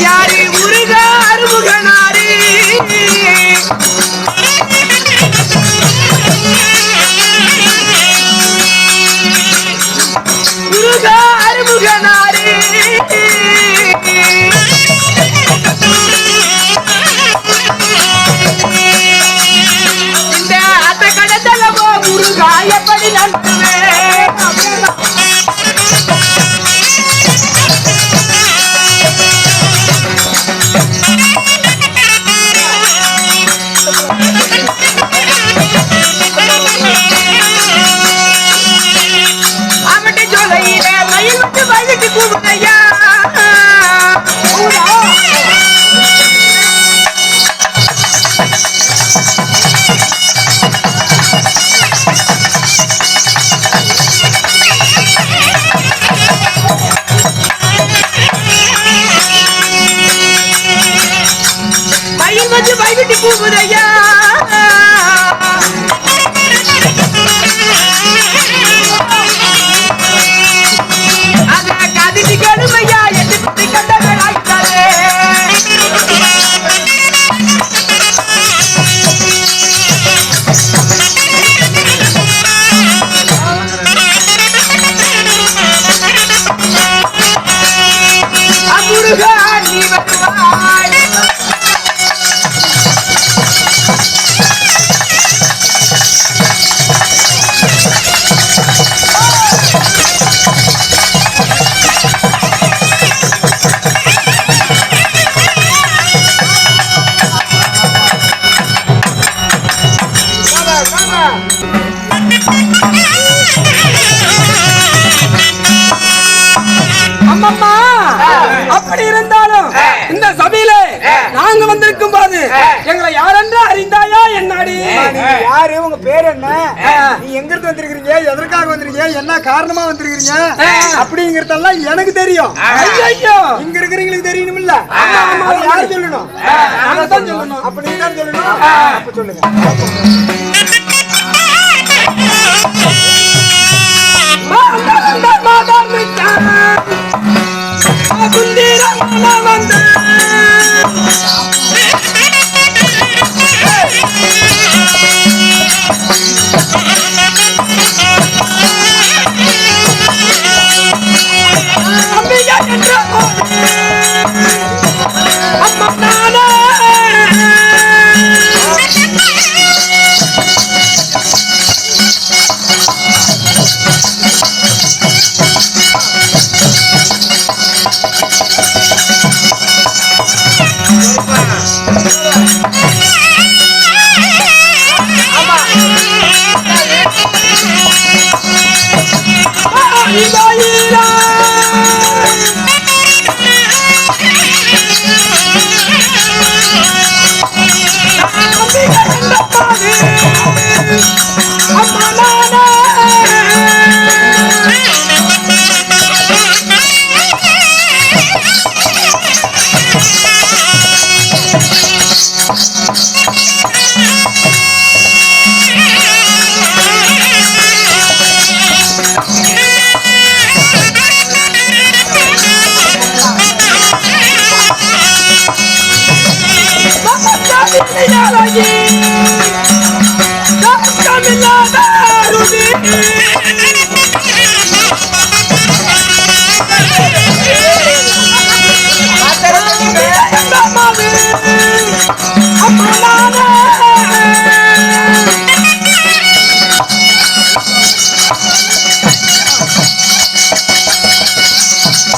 Yeah. Why? யாரு உங்க பேர் என்ன நீ எங்க இருந்து வந்திருக்கீங்க எதற்காக வந்திருக்கீங்க என்ன காரணமா வந்திருக்கீங்க அப்படிங்கறதெல்லாம் எனக்கு தெரியும் ஐயோ இங்க இருக்கிறவங்களுக்கு தெரியணும் இல்ல யாரு சொல்லணும் சொல்லணும் அப்ப நீங்க தான் சொல்லணும் அப்ப சொல்லுங்க மாதா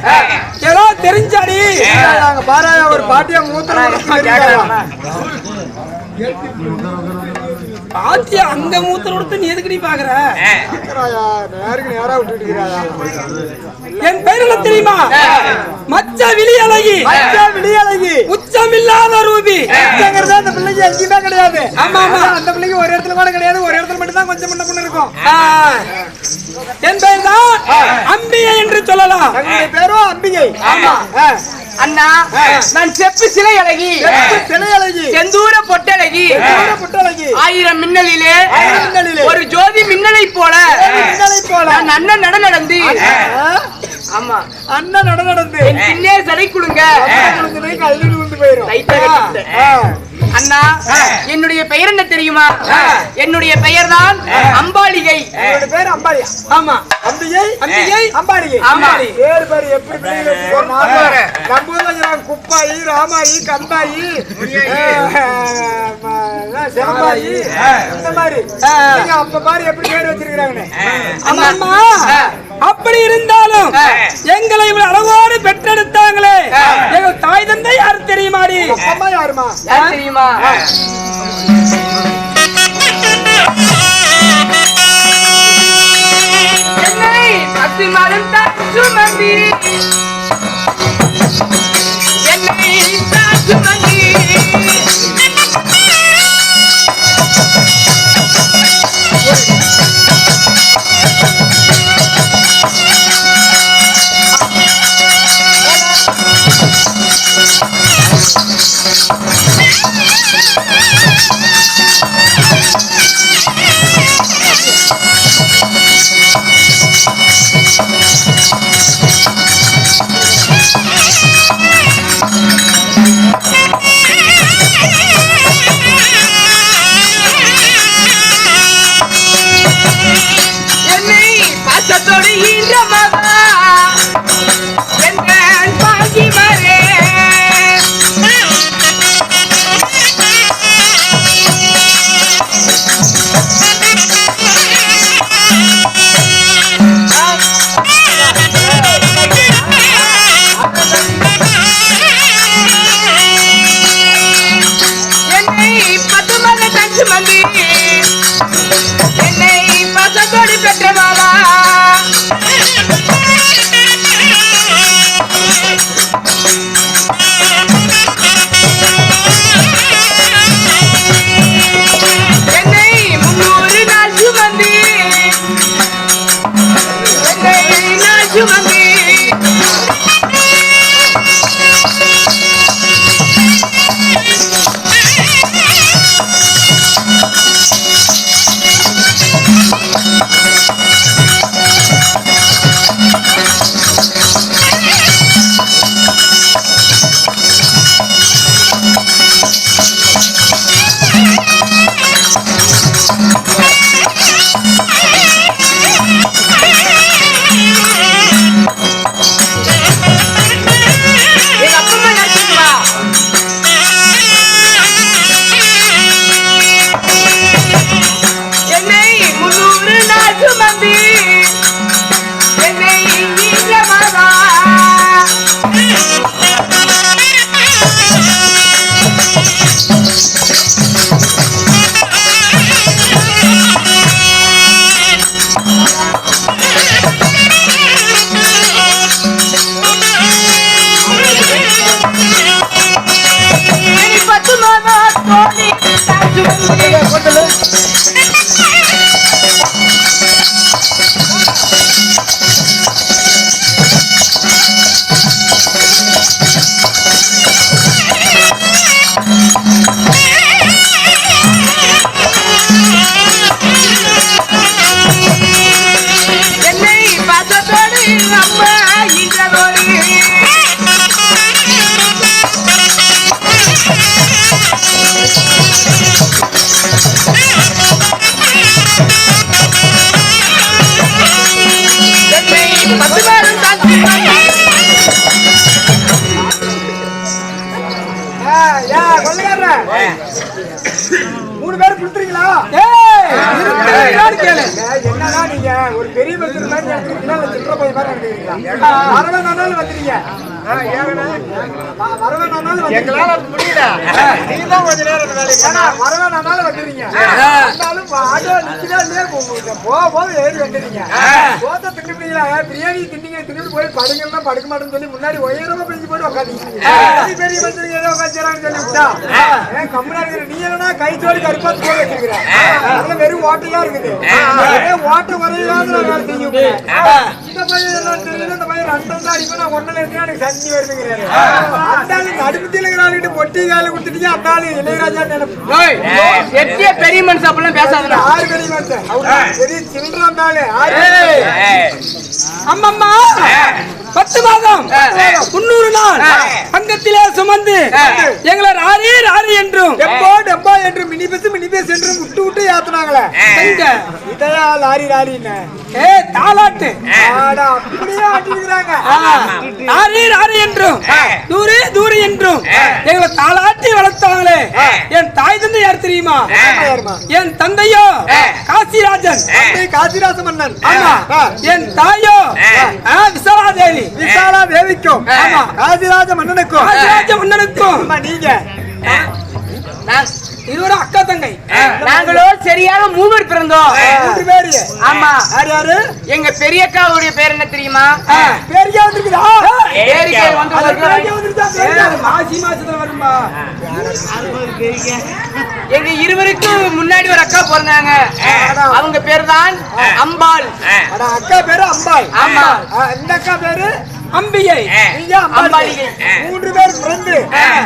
ஏதோ தெரிஞ்சாடி. நாங்க பாரு ஒரு பாட்டியா மூத்திரம் பாத்தியா அங்க மூத்தர் கொடுத்து நீ எதுக்கு நீ பாக்குற நேருக்கு நேரா விட்டுட்டு? என் பேர் என்ன தெரியுமா? மச்ச விழி அழகி அச்சா, விடியழகி. உச்சமில்லாத ரூபி. அச்சங்கிறது அந்த பிள்ளைக்கு எங்கேயுமே கிடையாது. ஆமா, ஆமா. அந்த பிள்ளைக்கு ஒரு இடத்துல கூட கிடையாது. ஒரு இடத்துல மட்டும் தான் கொஞ்சம் முன்ன பின்ன இருக்கும். என் பெயர் தான் அம்பிகை என்று சொல்லலாம். பேரும் அம்பிகை? ஆமா. அண்ணா நான் செப்பு சிலை அழகி சிலை அழகி செந்தூர பொட்டழகி. புட்டழகி. ஆயிரம் மின்னலிலே. ஒரு ஜோதி மின்னலை போல மின்னலைப் போல. நான் அண்ணன் நட நடந்து? ஆமா. அண்ணன் நட நடந்து. என் பின்னே சடை குடுங்க குழந்தை கல்வி விழுந்து போயிரும். லைட்டா கட்டிக்கிட்டேன். ஆ. அண்ணா என்னுடைய பெயர் என்ன தெரியுமா? என்னுடைய பெயர் தான் அம்பாலிகை பேர் அம்பாலியா ஆமா. அம்பிகை? அம்பிகை? அம்பாலிகை அம்பாலி. பேர் பேர் எப்படி இருக்கிறாங்க குப்பாயி ராமாயி கம்பாயி சிலம்பாயி இந்த மாதிரி. நீங்க அப்ப மாதிரி எப்படி பேர் வச்சிருக்கிறாங்கன்னு. ஆமா, ஆமா. அப்படி இருந்தாலும் எங்களை இவ்வளவு அழகோடு பெற்றெடுத்தாங்களே. எங்கள் தாய் தந்தை யாரு தெரியுமாடி? அம்மா யாருமா? யார் தெரியுமா? என்னை பத்து மாதம் தான் சுமந்தி என்னை தான் சுமந்தி மாதிரி நடந்துக்கிறீங்களா வரவே நானாலும் வந்துட்டீங்க வரவே நானாலும் எங்களால முடியல. நீங்க தான் கொஞ்ச நேரம் வேலை வரவே நானாலும் வந்துடுறீங்க இருந்தாலும் ஆட்டோ நிக்கிறா இல்லையா போக போக ஏறி வந்துடுறீங்க தோசை தின்னுப்பீங்களா பிரியாணி தின்னு போய் படுங்கன்னா படுக்க மாட்டேன்னு சொல்லி முன்னாடி உயரமா பிரிஞ்சு போட்டு உட்காந்தீங்க பெரிய மனுஷன் ஏதோ உட்காந்துறாங்கன்னு சொல்லி விட்டா. ஏன் கம்முனா இருக்கிற நீ என்னன்னா கை தோடி கருப்பாத்து போல வச்சிருக்கிற? அதுல வெறும் ஓட்டையா இருக்குது. ஓட்டை வரையிலாத நான் வேலை. இந்த பையன் என்ன தெரியல இந்த நான் ஒண்ணுல இருக்கேன் எனக்கு சட்னி வருதுங்கிறாரு அந்த ஆளு நடுமத்தியில இருக்கிறாள்கிட்ட பொட்டி கால கொடுத்துட்டீங்க அந்த ஆளு இளையராஜா நினைப்பு பெரிய மனுஷன் அப்படிலாம் பேசாதடா. ஆறு பெரிய மனுஷன். அவரு பெரிய சில்லற ஆளு ஆறு அம்மம்மா. பத்து மாதம். முன்னூறு நாள். பங்கத்திலே சுமந்து எங்களை ராரி ராரி என்றும் எப்போ டெப்பா என்று மினி பஸ் மினி பஸ் என்று விட்டு விட்டு ஏத்துனாங்களே. எங்க இதையா லாரி லாரின்னு? ஏ தாலாட்டு. ஆடா அப்படியே ஆட்டிருக்கிறாங்க. ராரி ராரி என்றும். தூரி தூரி என்றும். எங்களை தாளாட்டி வளர்த்தாங்களே. என் தாய் தந்தை யார் தெரியுமா? என் தந்தையோ காசிராஜன். காசிராச மன்னன் ஆமா. என் தாயோ ஆ, விசாலாதேவி விசாலா தேவிக்கும் ஆமா. காசிராஜ மன்னனுக்கும். காசிராஜ மன்னனுக்கும். நீங்க. இருவரும் அக்கா தங்கை. நாங்களோ சரியாக மூவர் பிறந்தோம். மூன்று பேரு. ஆமா. யார் யாரு? எங்க பெரியக்காவுடைய பேர் என்ன தெரியுமா? பேரியா வந்திருக்குதா? பேரு பேர் வந்து பேரியா பேரியா? மாசி மாசத்துல வரும்பா. எங்க இருவருக்கும் முன்னாடி ஒரு அக்கா பிறந்தாங்க. அவங்க பேர் தான் அம்பாள். அக்கா பேரு அம்பாள். ஆமா. இந்த அக்கா பேரு அம்பிகை. மூன்று பேர் பிறந்து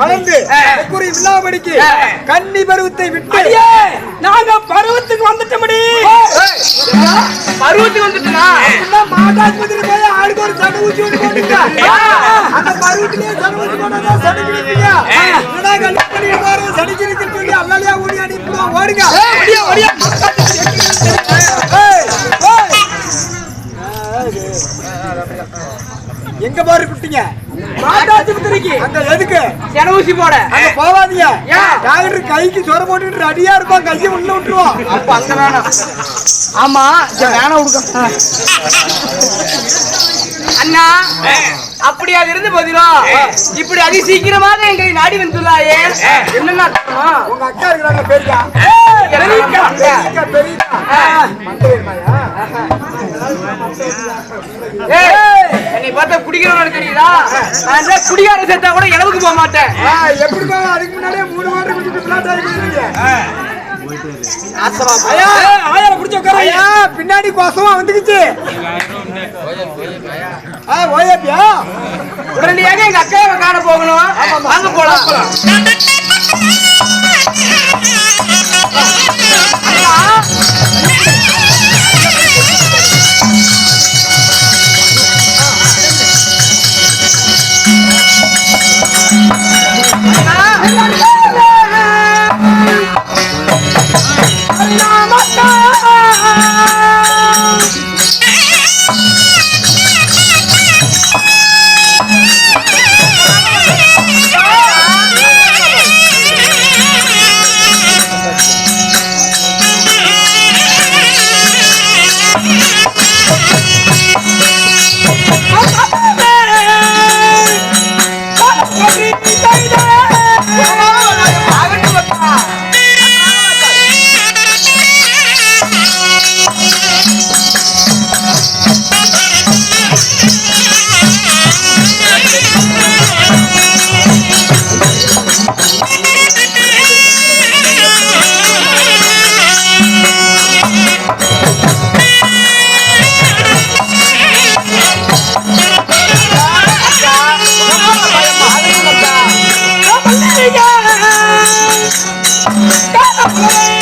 வளர்ந்து குறி விழாபடிக்கு கன்னி பருவத்தை விட்டு அடியே நாங்க பருவத்துக்கு வந்துட்டோமடி பருவத்துக்கு வந்துட்டுனா? அப்படின்னா மாதாஸ்பத்திரி போய் ஆளுக்கு ஒரு சடை ஊசி ஒண்ணு போட்டுங்க. அந்த பருவத்திலேயே சடை ஊசி போட்டா பண்ணி பாரு, சடை கிடைக்குன்னு சொல்லி அல்லாலியா ஓடி அடிப்போம், ஓடுங்க. ஒடியா ஒடியா ஏய். எங்க பாரு குட்டிங்க? மாதாஸ்பத்திரிக்கு அங்க எதுக்கு? சென ஊசி போட. அங்க போவாதீங்க ஏன்? டாக்டர் கைக்கு சொர போட்டுட்டு ரெடியா இருப்பான் கையை உள்ள விட்டுருவோம் அப்ப அங்க வேணாம். ஆமா வேணாம் கொடுக்க அண்ணா அப்படியா இருந்து போதிலும் இப்படி அதி சீக்கிரமாக எங்களை நாடி வந்துள்ளாயே. என்னன்னா? உங்க அக்கா இருக்கிறாங்க பெரியா பெரியக்கா. பெரியக்கா என்னை பார்த்தா குடிக்கிறவன் தெரியுதா? நான் தான் குடிகார சேர்த்தா கூட இளவுக்கு போக மாட்டேன். எப்படி? அதுக்கு முன்னாடியே மூணு வாட்டர் குடிச்சிட்டு பின்னாடி கோசமா வந்துக்குச்சு. உடனடியாக எங்க அக்காவை காண போகணும்? வாங்க போலாம். Yeah. Stop!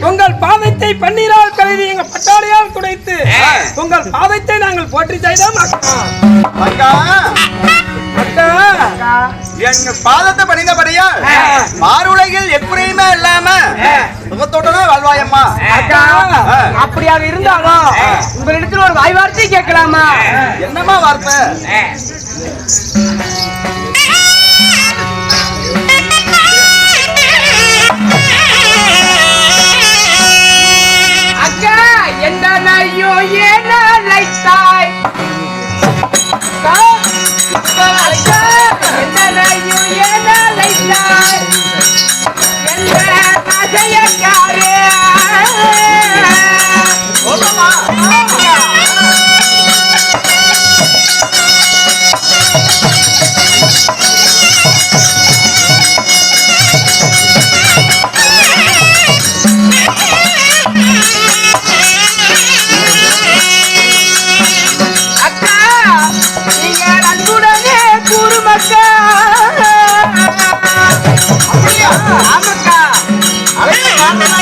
உங்கள் பாதத்தை பன்னீரால் கழுவி எங்கள் பட்டாடையால் துடைத்து. உங்கள் பாதத்தை நாங்கள் போற்றி செய்தோம் அக்கா. அக்கா. அக்கா. எங்க பாதத்தை பணிந்தபடியால் மாறுலகில் எக்குறையுமே இல்லாம சுகத்தோட்டமே வாழ்வாயம்மா. அக்கா. அப்படியாக இருந்தாலும் உங்களிடத்தில் ஒரு வாய் வார்த்தை கேட்கலாமா? என்னம்மா வார்த்தை? ஆமாக்கா அக்கா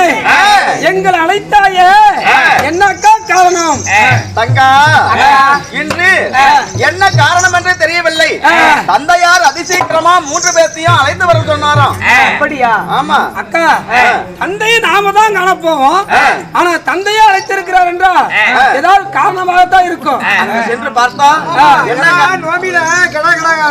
முன்னே எங்களை அழைத்தாயே என்னக்கா காரணம்? தங்கா இன்று என்ன காரணம் என்று தெரியவில்லை தந்தையார் அதிசீக்கிரமா மூன்று பேர்த்தையும் அழைத்து வர சொன்னாராம். அப்படியா? ஆமா. அக்கா தந்தையை நாம தான் காண போவோம் ஆனா தந்தையை அழைத்திருக்கிறார் என்றால் ஏதாவது காரணமாக தான் இருக்கும். சென்று பார்த்தா என்ன நோம்பில கடா கடா.